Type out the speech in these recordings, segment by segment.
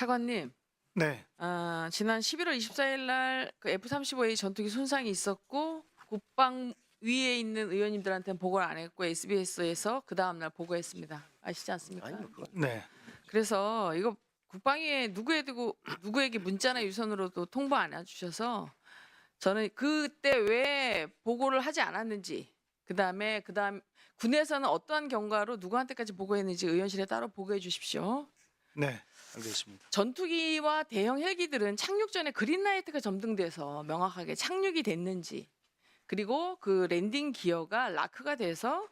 차관님, 네, 아, 지난 11월 24일 날 그 F-35A 전투기 손상이 있었고 국방 위에 있는 의원님들한테는 보고를 안 했고 SBS에서 그 다음 날 보고했습니다. 아시지 않습니까? 네, 그래서 이거 국방위에 누구에게 누구에게 문자나 유선으로도 통보 안 해주셔서 저는 그때 왜 보고를 하지 않았는지 그 다음에 그 다음 군에서는 어떠한 경과로 누구한테까지 보고했는지 의원실에 따로 보고해 주십시오. 네, 알겠습니다. 전투기와 대형 헬기들은 착륙 전에 그린라이트가 점등돼서 명확하게 착륙이 됐는지 그리고 그 랜딩 기어가 라크가 돼서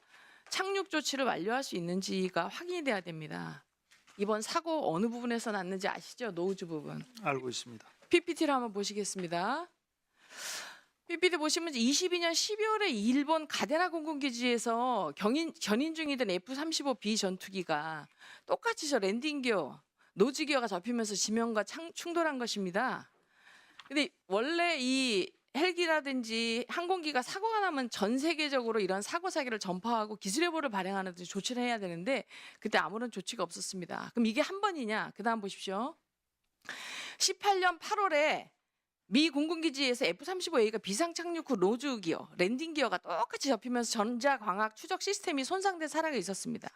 착륙 조치를 완료할 수 있는지가 확인이 돼야 됩니다. 이번 사고 어느 부분에서 났는지 아시죠? 노우즈 부분. 알고 있습니다. PPT를 한번 보시겠습니다. PPT 보시면 22년 12월에 일본 가데나 공군기지에서 경인, 견인 중이던 F-35B 전투기가 똑같이 저 랜딩 기어, 노즈 기어가 접히면서 지면과 창- 충돌한 것입니다. 근데 원래 이 헬기라든지 항공기가 사고가 나면 전 세계적으로 이런 사고 사기를 전파하고 기술예보를 발행하는 등 조치를 해야 되는데 그때 아무런 조치가 없었습니다. 그럼 이게 한 번이냐? 그다음 보십시오. 18년 8월에 미 공군기지에서 F-35A가 비상 착륙 후 로즈 기어, 랜딩 기어가 똑같이 접히면서 전자 광학 추적 시스템이 손상된 사례가 있었습니다.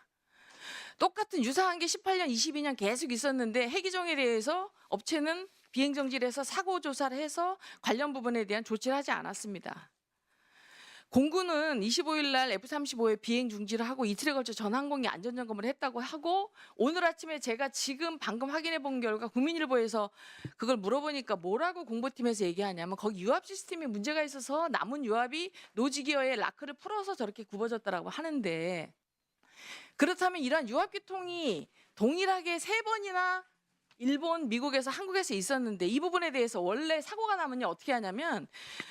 똑같은 유사한 게 18년, 22년 계속 있었는데 해기종에 대해서 업체는 비행 정지를 해서 사고 조사를 해서 관련 부분에 대한 조치를 하지 않았습니다. 공군은 25일 날 F-35의 비행 중지를 하고 이틀에 걸쳐 전 항공기 안전 점검을 했다고 하고 오늘 아침에 제가 지금 방금 확인해 본 결과 국민일보에서 그걸 물어보니까 뭐라고 공보팀에서 얘기하냐면 거기 유압 시스템에 문제가 있어서 남은 유압이 노지기어의 라크를 풀어서 저렇게 굽어졌다라고 하는데 그렇다면 이러한 유압 기통이 동일하게 세 번이나 일본, 미국에서 한국에서 있었는데 이 부분에 대해서 원래 사고가 나면요 어떻게 하냐면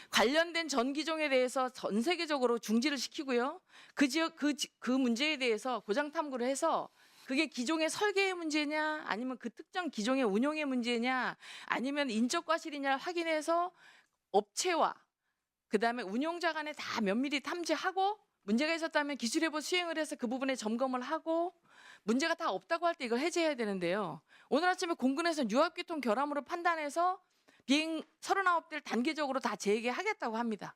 관련된 전기종에 대해서 전 세계적으로 중지를 시키고요. 그 지역 그, 지- 그 문제에 대해서 고장 탐구를 해서 그게 기종의 설계의 문제냐 아니면 그 특정 기종의 운용의 문제냐 아니면 인적 과실이냐 확인해서 업체와 그다음에 운용자 간에 다 면밀히 탐지하고 문제가 있었다면 기술예보 수행을 해서 그 부분에 점검을 하고 문제가 다 없다고 할 때 이걸 해제해야 되는데요. 오늘 아침에 공군에서 유압기통 결함으로 판단해서 비행 39대를 단계적으로 다 재개하겠다고 합니다.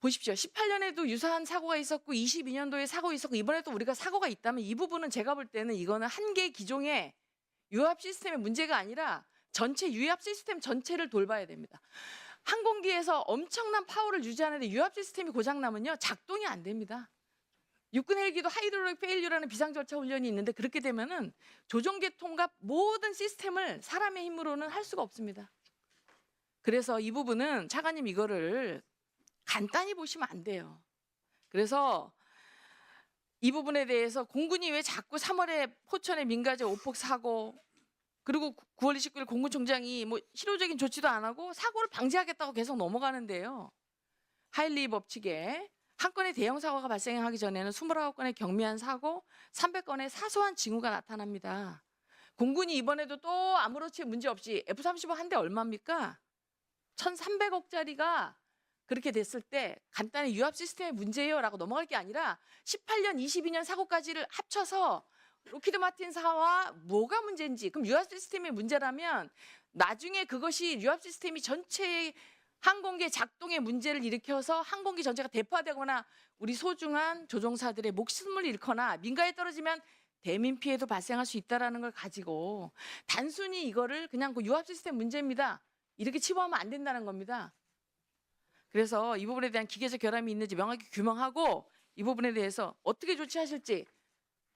보십시오. 18년에도 유사한 사고가 있었고 22년도에 사고 있었고 이번에도 우리가 사고가 있다면 이 부분은 제가 볼 때는 이거는 한 개 기종의 유압 시스템의 문제가 아니라 전체 유압 시스템 전체를 돌봐야 됩니다. 항공기에서 엄청난 파워를 유지하는데 유압 시스템이 고장 나면요 작동이 안 됩니다. 육군 헬기도 하이드롤릭 페일류라는 비상 절차 훈련이 있는데 그렇게 되면은 조종계 통과 모든 시스템을 사람의 힘으로는 할 수가 없습니다. 그래서 이 부분은 차관님 이거를 간단히 보시면 안 돼요. 그래서 이 부분에 대해서 공군이 왜 자꾸 3월에 포천의 민가제 오폭 사고 그리고 9월 29일 공군총장이 뭐 실효적인 조치도 안 하고 사고를 방지하겠다고 계속 넘어가는데요. 하일리 법칙에 한 건의 대형 사고가 발생하기 전에는 29건의 경미한 사고, 300건의 사소한 징후가 나타납니다. 공군이 이번에도 또 아무렇지 문제 없이 F-35 한 대 얼마입니까? 1,300억짜리가 그렇게 됐을 때 간단히 유압 시스템의 문제예요라고 넘어갈 게 아니라 18년, 22년 사고까지를 합쳐서 로키드 마틴 사와 뭐가 문제인지 그럼 유압 시스템의 문제라면 나중에 그것이 유압 시스템이 전체의 항공기 작동에 문제를 일으켜서 항공기 전체가 대파되거나 우리 소중한 조종사들의 목숨을 잃거나 민가에 떨어지면 대민 피해도 발생할 수 있다라는 걸 가지고 단순히 이거를 그냥 그 유압 시스템 문제입니다. 이렇게 치부하면 안 된다는 겁니다. 그래서 이 부분에 대한 기계적 결함이 있는지 명확히 규명하고 이 부분에 대해서 어떻게 조치하실지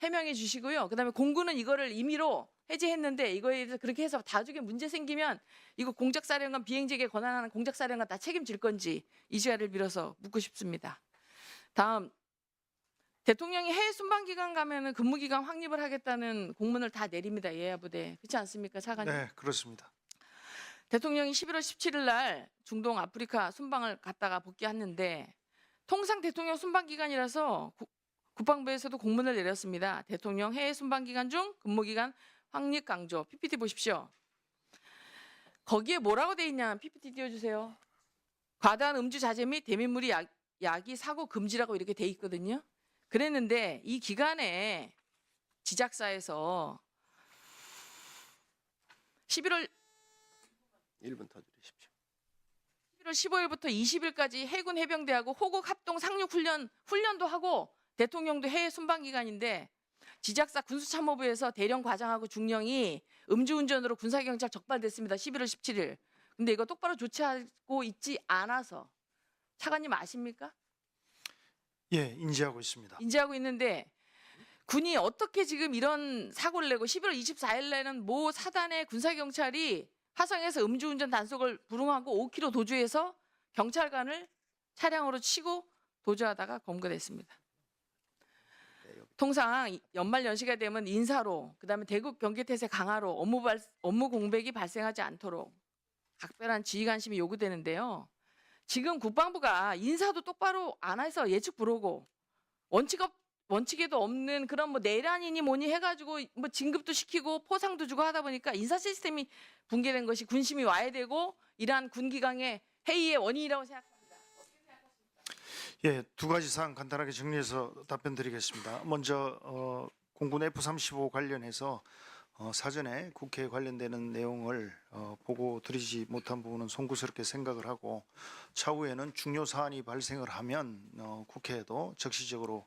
해명해 주시고요. 그다음에 공군은 이거를 임의로 해제했는데 이거에 대해서 그렇게 해서 나중에 문제 생기면 이거 공작사령관 비행직에 권한하는 공작사령관 다 책임질 건지 이 시간을 빌어서 묻고 싶습니다. 다음 대통령이 해외 순방 기간 가면은 근무 기간 확립을 하겠다는 공문을 다 내립니다. 예하 부대 그렇지 않습니까, 차관님? 네, 그렇습니다. 대통령이 11월 17일 날 중동 아프리카 순방을 갔다가 복귀했는데 통상 대통령 순방 기간이라서 구- 국방부에서도 공문을 내렸습니다. 대통령 해외 순방 기간 중 근무 기간 확립 강조. PPT 보십시오. 거기에 뭐라고 돼 있냐? PPT 띄워주세요. 과다한 음주 자제 및 대민물이 약, 야기 사고 금지라고 이렇게 돼 있거든요. 그랬는데 이 기간에 지작사에서 11월 1분 더 드리십시오. 11월 15일부터 20일까지 해군 해병대하고 호국 합동 상륙 훈련 훈련도 하고 대통령도 해외 순방 기간인데 지작사 군수참모부에서 대령 과장하고 중령이 음주운전으로 군사경찰 적발됐습니다. 11월 17일. 근데 이거 똑바로 조치하고 있지 않아서 차관님 아십니까? 예, 인지하고 있습니다. 인지하고 있는데 군이 어떻게 지금 이런 사고를 내고 11월 24일 날에는 모 사단의 군사경찰이 화성에서 음주운전 단속을 불응하고 5km 도주해서 경찰관을 차량으로 치고 도주하다가 검거됐습니다. 통상 이- 연말 연시가 되면 인사로 그다음에 대국 경계태세 강화로 업무 발, 업무 공백이 발생하지 않도록 각별한 지휘 관심이 요구되는데요. 지금 국방부가 인사도 똑바로 안 해서 예측 불허고 원칙 없 원칙에도 없는 그런 뭐 내란이니 뭐니 해가지고 뭐 진급도 시키고 포상도 주고 하다 보니까 인사 시스템이 붕괴된 것이 군심이 와야 되고 이러한 군기강의 회의의 원인이라고 생각합니다. 예, 두 가지 사항 간단하게 정리해서 답변드리겠습니다. 먼저 어, 공군 F-35 관련해서 어, 사전에 국회에 관련되는 내용을 어, 보고 드리지 못한 부분은 송구스럽게 생각을 하고 차후에는 중요 사안이 발생을 하면 어, 국회에도 적시적으로 어,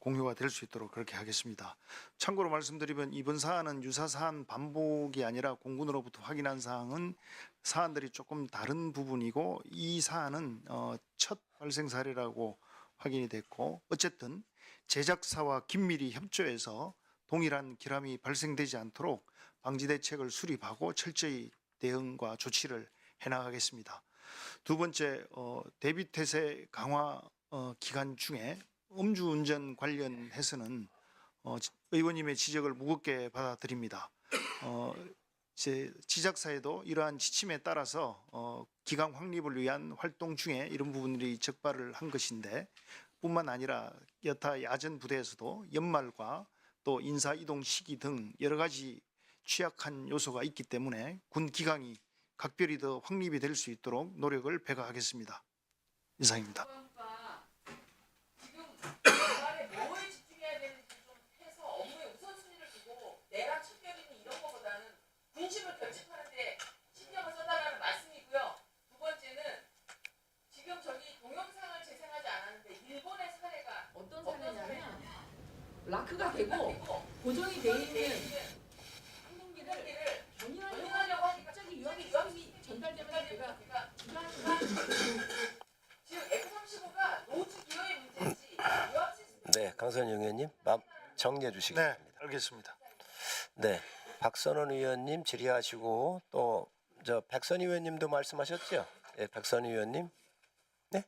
공유가 될 수 있도록 그렇게 하겠습니다. 참고로 말씀드리면 이번 사안은 유사 사안 반복이 아니라 공군으로부터 확인한 사항은 사안들이 조금 다른 부분이고 이 사안은 어, 첫 발생 사례라고 확인이 됐고 어쨌든 제작사와 긴밀히 협조해서 동일한 결함이 발생되지 않도록 방지 대책을 수립하고 철저히 대응과 조치를 해나가겠습니다. 두 번째 어, 대비 태세 강화 어, 기간 중에 음주운전 관련해서는 어, 지- 의원님의 지적을 무겁게 받아들입니다. 어, 제 지작사에도 이러한 지침에 따라서 어, 기강 확립을 위한 활동 중에 이런 부분들이 적발을 한 것인데 뿐만 아니라 여타 야전 부대에서도 연말과 또 인사 이동 시기 등 여러 가지 취약한 요소가 있기 때문에 군 기강이 각별히 더 확립이 될 수 있도록 노력을 배가하겠습니다. 이상입니다. 지금 연말에 뭐에 집중해야 되는지 좀 해서 업무의 우선순위를 두고 내란 척결이니 이런 거보다는 군심을 결집하는데 신경을 써달라는 말씀이고요. 두 번째는 지금 저기 동영상을 재생하지 않았는데 일본의 사례가 어떤 사례냐면 라크가 되고 고정이 돼 있는 항공기를 견인하려고 하니까 갑자기 유압 시스템이 전달되면서 제가 지금 F-35가 노즈 기어의 문제지 유압 시스템 네, 강선 영 의원님 마- 정리해 주시기 네, 바랍니다. 알겠습니다. 네, 박선원 의원님 질의하시고 또 저 백선 의원님도 말씀하셨죠? 예, 백선 의원님